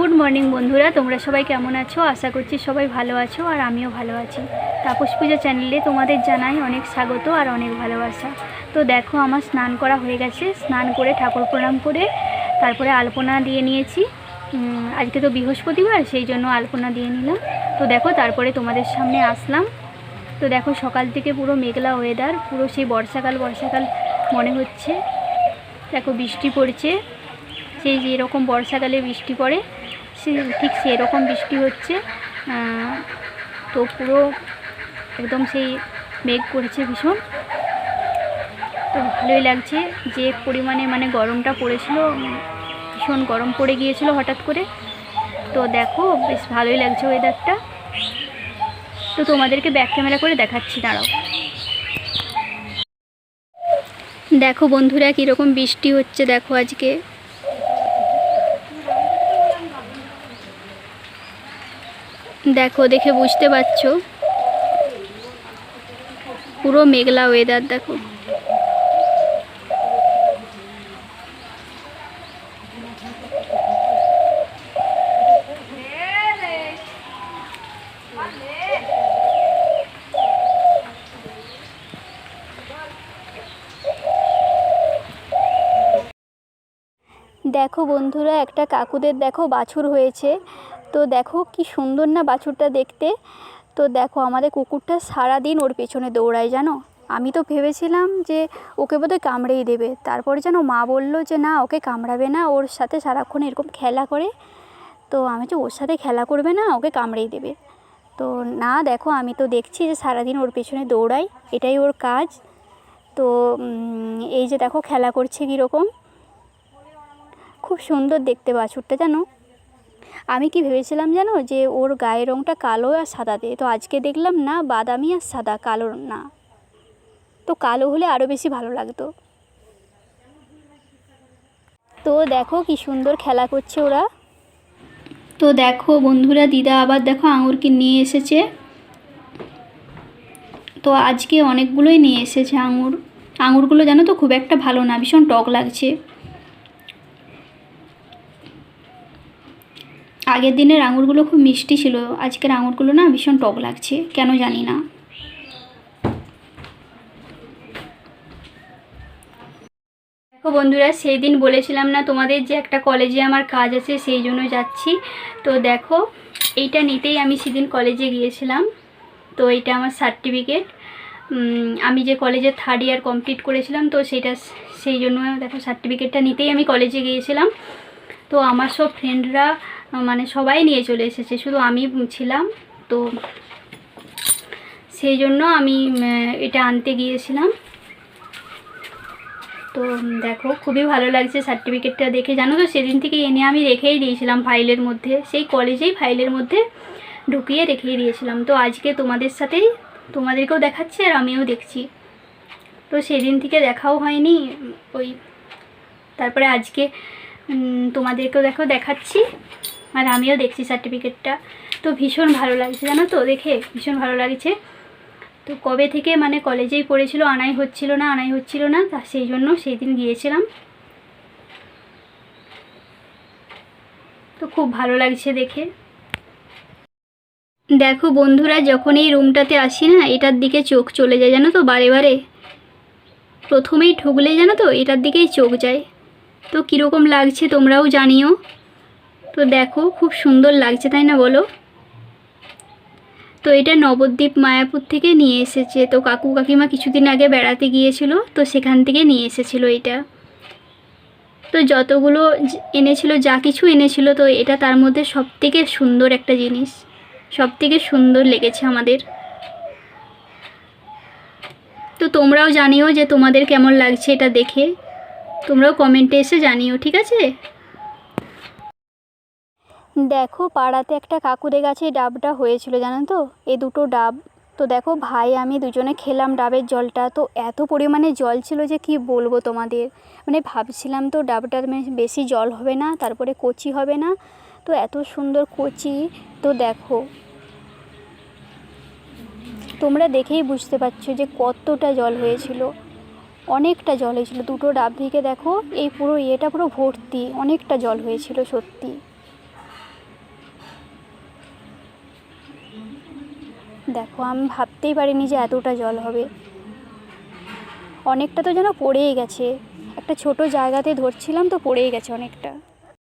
Good morning বন্ধুরা, তোমরা সবাই কেমন আছো? আশা করছি সবাই ভালো আছো আর আমিও ভালো আছি। তাপস পূজা চ্যানেলে তোমাদের জানাই অনেক স্বাগত আর অনেক ভালোবাসা। তো দেখো, আমার স্নান করা হয়ে গেছে। স্নান করে ঠাকুর প্রণাম করে তারপরে আলপনা দিয়ে নিয়েছি। আজকে তো বৃহস্পতিবার, সেই জন্য আলপনা দিয়ে নিলাম। তো দেখো, তারপরে তোমাদের সামনে আসলাম। তো দেখো, সকাল থেকে পুরো মেঘলা ওয়েদার পুরো সেই বর্ষাকাল বর্ষাকাল মনে হচ্ছে। দেখো, বৃষ্টি পড়ছে। সেই যেরকম বর্ষাকালে বৃষ্টি পড়ে। ঠিক সেরকম বৃষ্টি হচ্ছে তো পুরো একদম সেই মেঘ করেছে ভীষণ। তো ভালোই লাগছে যে পরিমাণে মানে গরমটা পড়েছিল, ভীষণ গরম পড়ে গিয়েছিল হঠাৎ করে। তো দেখো, বেশ ভালোই লাগছে ওয়েদারটা তো তোমাদেরকে ব্যাক ক্যামেরা করে দেখাচ্ছি, দাঁড়াও। দেখো বন্ধুরা, কীরকম বৃষ্টি হচ্ছে, দেখো আজকে। দেখো, দেখে বুঝতে পারছ। পুরো মেঘলা ওয়েদার দেখো। দেখো বন্ধুরা, একটা কাকুদের দেখো বাছুর হয়েছে। তো দেখো কি সুন্দর না বাছুরটা দেখতে। তো দেখো আমাদের কুকুরটা সারাদিন ওর পেছনে দৌড়ায়, জানো? আমি তো ভেবেছিলাম যে ওকে বোধহয় কামড়েই দেবে। তারপরে যেন মা বলল যে, না, ওকে কামড়াবে না, ওর সাথে সারাক্ষণ এরকম খেলা করে। তো আমি যে ওর সাথে খেলা করবে না, ওকে কামড়েই দেবে। তো না, দেখো, আমি তো দেখছি যে সারাদিন ওর পেছনে দৌড়াই এটাই ওর কাজ। তো এই যে দেখো, খেলা করছে কীরকম। খুব সুন্দর দেখতে বাছুরটা, জানো? আমি কি ভেবেছিলাম জানো যে ওর গায়ের রঙটা কালো আর সাদা দিয়ে তো আজকে দেখলাম না, বাদামি আর সাদা, কালো না। তো কালো হলে আরও বেশি ভালো লাগতো। তো দেখো কি সুন্দর খেলা করছে ওরা। তো দেখো বন্ধুরা, দিদা আবার দেখো আঙুরকে নিয়ে এসেছে। তো আজকে অনেকগুলোই নিয়ে এসেছে আঙুর। আঙুরগুলো জানো তো খুব একটা ভালো না, ভীষণ টক লাগছে। আগের দিনের আঙুরগুলো খুব মিষ্টি ছিল। আজকের আঙুরগুলো না ভীষণ টক লাগছে, কেন জানি না। দেখো বন্ধুরা সেই দিন বলেছিলাম না তোমাদের যে একটা কলেজে আমার কাজ আছে, সেই জন্য যাচ্ছি। তো দেখো, এইটা নিতেই আমি সেদিন কলেজে গিয়েছিলাম। তো এইটা আমার সার্টিফিকেট আমি যে কলেজে থার্ড ইয়ার কমপ্লিট করেছিলাম, তো সেটা সেই জন্য দেখো সার্টিফিকেটটা নিতেই আমি কলেজে গিয়েছিলাম। তো আমার সব ফ্রেন্ডরা মানে সবাই নিয়ে চলে এসেছে, শুধু আমি ছিলাম, তো সেই জন্য আমি এটা আনতে গিয়েছিলাম। তো দেখো, খুবই ভালো লাগছে সার্টিফিকেটটা দেখে। জানো তো, সেদিন থেকে এনে আমি রেখেই দিয়েছিলাম ফাইলের মধ্যে, সেই কলেজেই ফাইলের মধ্যে ঢুকিয়ে রেখেই দিয়েছিলাম। তো আজকে তোমাদের সাথেই, তোমাদেরকেও দেখাচ্ছি আর আমিও দেখছি। তো সেদিন থেকে দেখাও হয়নি, ওই, তারপরে আজকে তোমাদেরকেও দেখো, দেখাচ্ছি। আর আমিও দেখছি সার্টিফিকেটটা তো ভীষণ ভালো লাগছে, জানো তো? দেখে ভীষণ ভালো লাগছে। তো কবে থেকে মানে কলেজেই পড়েছিল, আনাই হচ্ছিল না, আনাই হচ্ছিল না, তা সেই জন্য সেই দিন গিয়েছিলাম। তো খুব ভালো লাগছে দেখে। দেখো বন্ধুরা, যখন এই রুমটাতে আসি না, এটার দিকে চোখ চলে যায়, জানো তো? বারে বারে। প্রথমেই ঢুকলে জানো তো? এটার দিকেই চোখ যায়। তো কীরকম লাগছে তোমরাও জানিও। তো দেখো, খুব সুন্দর লাগছে, তাই না বলো? তো এটা নবদ্বীপ মায়াপুর থেকে নিয়ে এসেছে। তো কাকু কাকিমা কিছুদিন আগে বেড়াতে গিয়েছিল, তো সেখান থেকে নিয়ে এসেছিল এটা। তো যতগুলো এনেছিল, যা কিছু এনেছিল, তো এটা তার মধ্যে সব থেকে সুন্দর একটা জিনিস। সব থেকে সুন্দর লেগেছে আমাদের। তো তোমরাও জানিও যে তোমাদের কেমন লাগছে এটা দেখে। তোমরাও কমেন্টে এসে জানিও, ঠিক আছে? দেখো পাড়াতে একটা কাকুদের গাছে ডাবটা হয়েছিল, জানো তো? এই দুটো ডাব। তো দেখো ভাই, আমি দুজনে খেলাম ডাবের জলটা। তো এত পরিমাণে জল ছিল যে কি বলব তোমাদের? মানে ভাবছিলাম তো ডাবটার মে- বেশি জল হবে না, তারপরে কচি হবে না। তো এত সুন্দর কচি। তো দেখো। তোমরা দেখেই বুঝতে পারছ যে কতটা জল হয়েছিল। অনেকটা জল হয়েছিল। দুটো ডাব থেকে দেখো, এই পুরো ইয়েটা পুরো ভর্তি। অনেকটা জল হয়েছিল, সত্যি। দেখো, আমি ভাবতেই পারিনি যে এতটা জল হবে। অনেকটা তো যেন পড়েই গেছে। একটা ছোট জায়গাতে ধরছিলাম তো পড়েই গেছে অনেকটা।